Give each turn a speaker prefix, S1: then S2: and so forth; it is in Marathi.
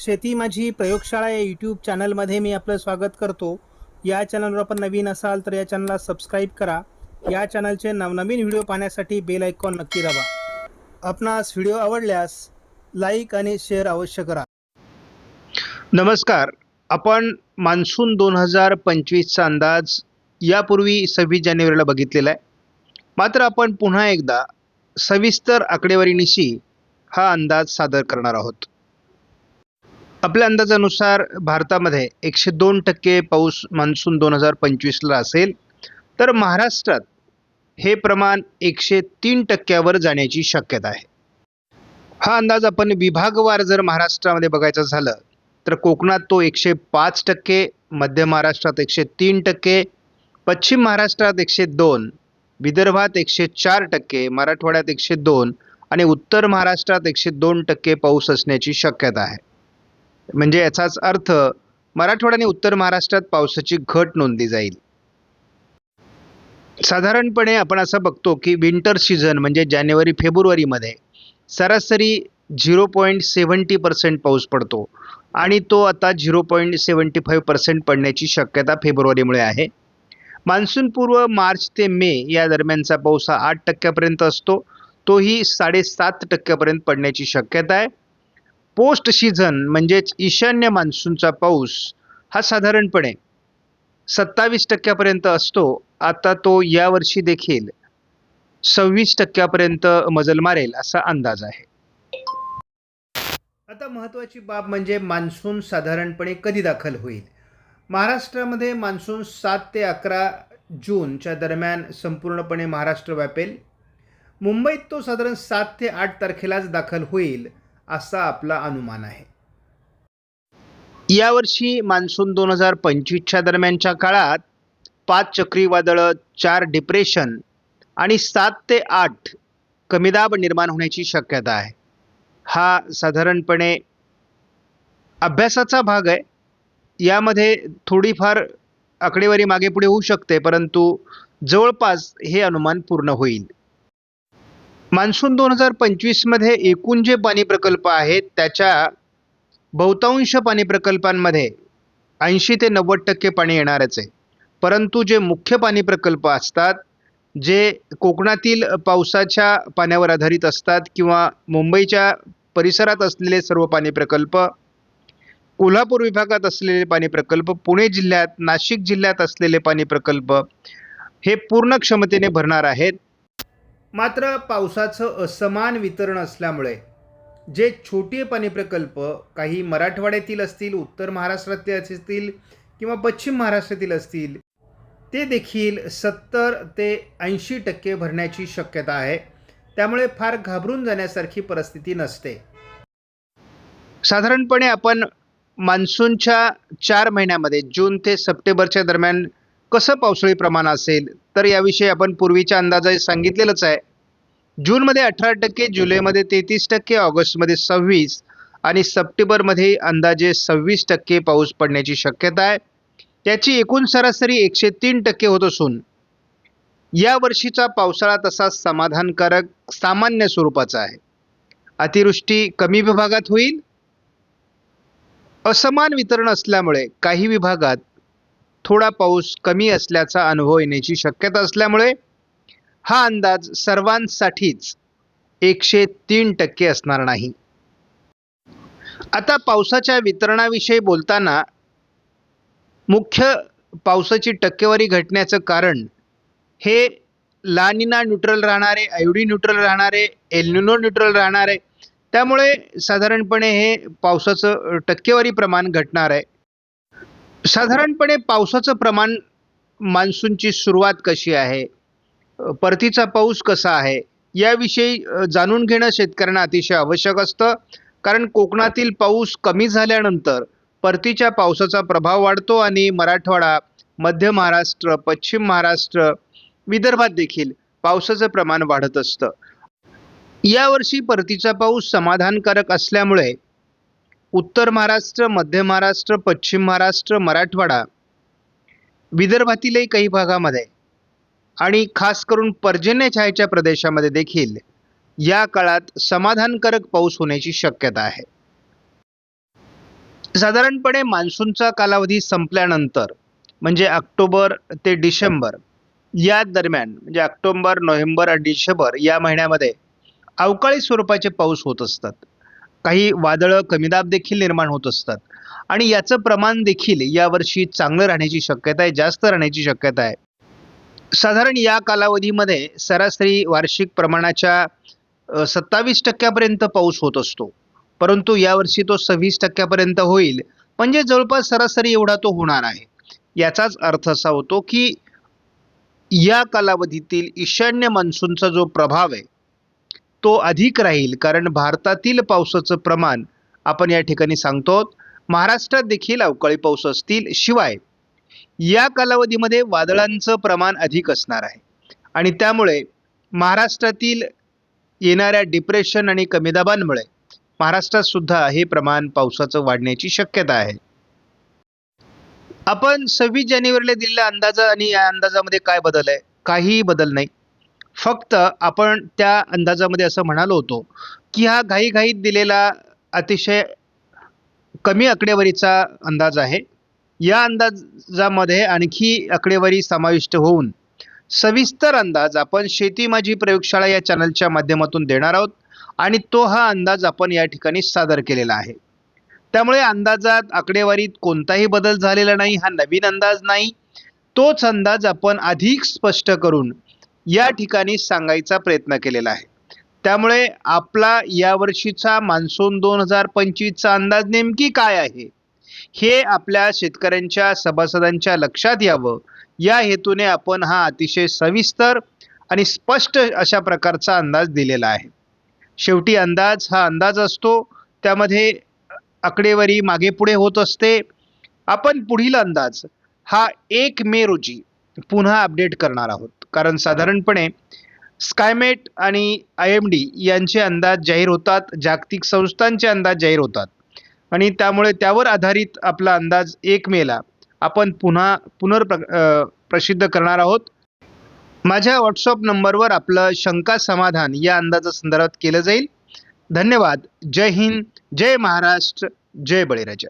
S1: शेती माझी प्रयोगशाळा या यूट्यूब चॅनलमध्ये मी आपलं स्वागत करतो. या चॅनलवर आपण नवीन असाल तर या चॅनलला सबस्क्राईब करा. या चॅनलचे नवनवीन व्हिडिओ पाहण्यासाठी बेल आयकॉन नक्की दाबा. आपणास व्हिडिओ आवडल्यास लाईक आणि शेअर अवश्य करा.
S2: नमस्कार. आपण मान्सून दोन हजार पंचवीसचा अंदाज यापूर्वी सव्वीस जानेवारीला बघितलेला आहे. मात्र आपण पुन्हा एकदा सविस्तर आकडेवारीनिशी हा अंदाज सादर करणार आहोत. आपल्या अंदाजानुसार भारतामध्ये एकशे दोन टक्के पाऊस मान्सून दोन हजार पंचवीसला असेल. तर महाराष्ट्रात हे प्रमाण एकशे तीन टक्क्यावर जाण्याची शक्यता आहे. हा अंदाज आपण विभागवार जर महाराष्ट्रामध्ये बघायचं झालं तर कोकणात तो एकशे पाच टक्के मध्य महाराष्ट्रात एकशे तीन टक्के पश्चिम महाराष्ट्रात एकशे दोन विदर्भात एकशे चार टक्के मराठवाड्यात एकशे दोन आणि उत्तर महाराष्ट्रात एकशे दोन टक्के पाऊस असण्याची शक्यता आहे. म्हणजे याचाच अर्थ मराठवाडा आणि उत्तर महाराष्ट्रात पावसाची घट नोंदली जाईल. साधारणपणे आपण असं बघतो की विंटर सीझन म्हणजे जानेवारी फेब्रुवारीमध्ये सरासरी झिरो पॉईंट सेवन्टी पर्सेंट पाऊस पडतो आणि तो आता zero point seventy five percent पडण्याची शक्यता फेब्रुवारीमुळे आहे. मान्सूनपूर्व मार्च ते मे या दरम्यानचा पाऊस हा आठ टक्क्यापर्यंत असतो. तोही साडेसात टक्क्यापर्यंत पडण्याची शक्यता आहे. पोस्ट सीझन म्हणजेच ईशान्य मान्सूनचा पाऊस हा साधारणपणे सत्तावीस टक्क्यापर्यंत असतो. आता तो यावर्षी देखील सव्वीस टक्क्यापर्यंत मजल मारेल असा अंदाज आहे. आता महत्त्वाची बाब म्हणजे मान्सून साधारणपणे कधी दाखल होईल? महाराष्ट्रामध्ये मान्सून सात ते अकरा जूनच्या दरम्यान संपूर्णपणे महाराष्ट्र व्यापेल. मुंबईत तो साधारण सात ते आठ तारखेलाच दाखल होईल. असा आपला अनुमान आहे. यावर्षी मान्सून दोन हजार पंचवीसच्या दरम्यानच्या काळात पाच चक्रीवादळं चार डिप्रेशन आणि सात ते आठ कमीदाब निर्माण होण्याची शक्यता आहे. हा साधारणपणे अभ्यासाचा भाग आहे. यामध्ये थोडीफार आकडेवारी मागे पुढे होऊ शकते परंतु जवळपास हे अनुमान पूर्ण होईल. मान्सून दोन हजार पंचवीसमध्ये एकूण जे पाणी प्रकल्प आहेत त्याच्या बहुतांश पाणी प्रकल्पांमध्ये ऐंशी ते नव्वद टक्के पाणी येणारच आहे. परंतु जे मुख्य पाणी प्रकल्प असतात जे कोकणातील पावसाच्या पाण्यावर आधारित असतात किंवा मुंबईच्या परिसरात असलेले सर्व पाणी प्रकल्प कोल्हापूर विभागात असलेले पाणी प्रकल्प पुणे जिल्ह्यात नाशिक जिल्ह्यात असलेले पाणी प्रकल्प हे पूर्ण क्षमतेने भरणार आहेत. मात्र पावसाचं असमान वितरण असल्यामुळे जे छोटे पाणी प्रकल्प काही मराठवाड्यातील असतील उत्तर महाराष्ट्रातील असतील किंवा पश्चिम महाराष्ट्रातील असतील ते देखील सत्तर ते ऐंशी टक्के भरण्याची शक्यता आहे. त्यामुळे फार घाबरून जाण्यासारखी परिस्थिती नसते. साधारणपणे आपण मान्सूनच्या चार महिन्यामध्ये जून ते सप्टेंबरच्या दरम्यान कसं पावसाळी प्रमाण असेल? तर याविषयी आपण पूर्वीच्या अंदाजात सांगितलेलंच आहे. जूनमध्ये अठरा टक्के जुलैमध्ये तेहतीस टक्के ऑगस्टमध्ये सव्वीस आणि सप्टेंबरमध्ये अंदाजे सव्वीस टक्के पाऊस पडण्याची शक्यता आहे. त्याची एकूण सरासरी एकशे तीन टक्के होत असून या वर्षीचा पावसाळा तसा समाधानकारक सामान्य स्वरूपाचा आहे. अतिवृष्टी कमी विभागात होईल. असमान वितरण असल्यामुळे काही विभागात थोडा पाऊस कमी असल्याचा अनुभव येण्याची शक्यता असल्यामुळे हा अंदाज सर्वांसाठीच एकशे तीन टक्के असणार नाही. आता पावसाच्या वितरणाविषयी बोलताना मुख्य पावसाची टक्केवारी घटण्याचं कारण हे लानिना न्यूट्रल राहणारे आयोडी न्यूट्रल राहणारे एल्निनो न्यूट्रल राहणारे त्यामुळे साधारणपणे हे पावसाचं टक्केवारी प्रमाण घटणार आहे. साधारणपणे पावसाचं प्रमाण मान्सूनची सुरुवात कशी आहे? परतीचा पाऊस कसा आहे? याविषयी जाणून घेणं शेतकऱ्यांना अतिशय आवश्यक असतं. कारण कोकणातील पाऊस कमी झाल्यानंतर परतीच्या पावसाचा प्रभाव वाढतो आणि मराठवाडा मध्य महाराष्ट्र पश्चिम महाराष्ट्र विदर्भात देखील पावसाचं प्रमाण वाढत असतं. यावर्षी परतीचा पाऊस समाधानकारक असल्यामुळे उत्तर महाराष्ट्र मध्य महाराष्ट्र पश्चिम महाराष्ट्र मराठवाडा विदर्भातीलही काही भागामध्ये आणि खास करून पर्जन्य छायेच्या प्रदेशामध्ये देखील या काळात समाधानकारक पाऊस होण्याची शक्यता आहे. साधारणपणे मान्सूनचा कालावधी संपल्यानंतर म्हणजे ऑक्टोबर ते डिसेंबर या दरम्यान म्हणजे ऑक्टोबर नोव्हेंबर आणि डिसेंबर या महिन्यामध्ये अवकाळी स्वरूपाचे पाऊस होत असतात. काही वादळं कमीदाब देखील निर्माण होत असतात. आणि याचं प्रमाण देखील यावर्षी चांगलं राहण्याची शक्यता आहे जास्त राहण्याची शक्यता आहे. साधारण या कालावधीमध्ये सरासरी वार्षिक प्रमाणाच्या सत्तावीस टक्क्यापर्यंत पाऊस होत असतो. परंतु यावर्षी तो सव्वीस टक्क्यापर्यंत होईल. म्हणजे जवळपास सरासरी एवढा तो होणार आहे. याचाच अर्थ असा होतो की या कालावधीतील ईशान्य मान्सूनचा जो प्रभाव आहे तो अधिक राहील कारण भारतातील पावसाचं प्रमाण आपण या ठिकाणी सांगतो. महाराष्ट्रात देखील अवकाळी पाऊस असतील शिवाय या कालावधीमध्ये वादळांचं प्रमाण अधिक असणार आहे. आणि त्यामुळे महाराष्ट्रातील येणाऱ्या डिप्रेशन आणि कमी दाबांमुळे महाराष्ट्रात सुद्धा हे प्रमाण पावसाचं वाढण्याची शक्यता आहे. आपण सव्वीस जानेवारीला दिलेल्या अंदाजा आणि या अंदाजामध्ये काय बदल आहे? काहीही बदल नाही. फक्त आपण त्या अंदाजामध्ये असं म्हणालो होतो की हा घाईघाईत दिलेला अतिशय कमी आकडेवारीचा अंदाज आहे. या अंदाजामध्ये आणखी आकडेवारी समाविष्ट होऊन सविस्तर अंदाज आपण शेती माझी प्रयोगशाळा या चॅनलच्या माध्यमातून देणार आहोत आणि तो हा अंदाज आपण या ठिकाणी सादर केलेला आहे. त्यामुळे अंदाजात आकडेवारीत कोणताही बदल झालेला नाही हा नवीन अंदाज नाही. तोच अंदाज आपण अधिक स्पष्ट करून या ठिकाणी सांगायचा प्रयत्न केलेला आहे. त्यामुळे आपला यावर्षीचा मान्सून दोन हजार पंचवीसचा अंदाज नेमकी काय आहे? हे आपल्या शेतकऱ्यांच्या सभासदांच्या लक्षात यावं. या हेतूने आपण हा अतिशय सविस्तर आणि स्पष्ट अशा प्रकारचा अंदाज दिलेला आहे. शेवटी अंदाज हा अंदाज असतो. त्यामध्ये आकडेवारी मागे पुढे होत असते. आपण पुढील अंदाज हा एक मे रोजी पुन्हा अपडेट करणार आहोत. कारण साधारणपणे स्कायमेट आणि आय एम डी यांचे अंदाज जाहीर होतात जागतिक संस्थांचे अंदाज जाहीर होतात. आणि त्यामुळे त्यावर आधारित आपला अंदाज एक मेला. आपण पुन्हा पुनर्प्र प्रसिद्ध करणार आहोत. माझ्या व्हॉट्सअप नंबरवर आपलं शंका समाधान या अंदाजासंदर्भात केलं जाईल. धन्यवाद. जय हिंद. जय महाराष्ट्र. जय बळीराजा.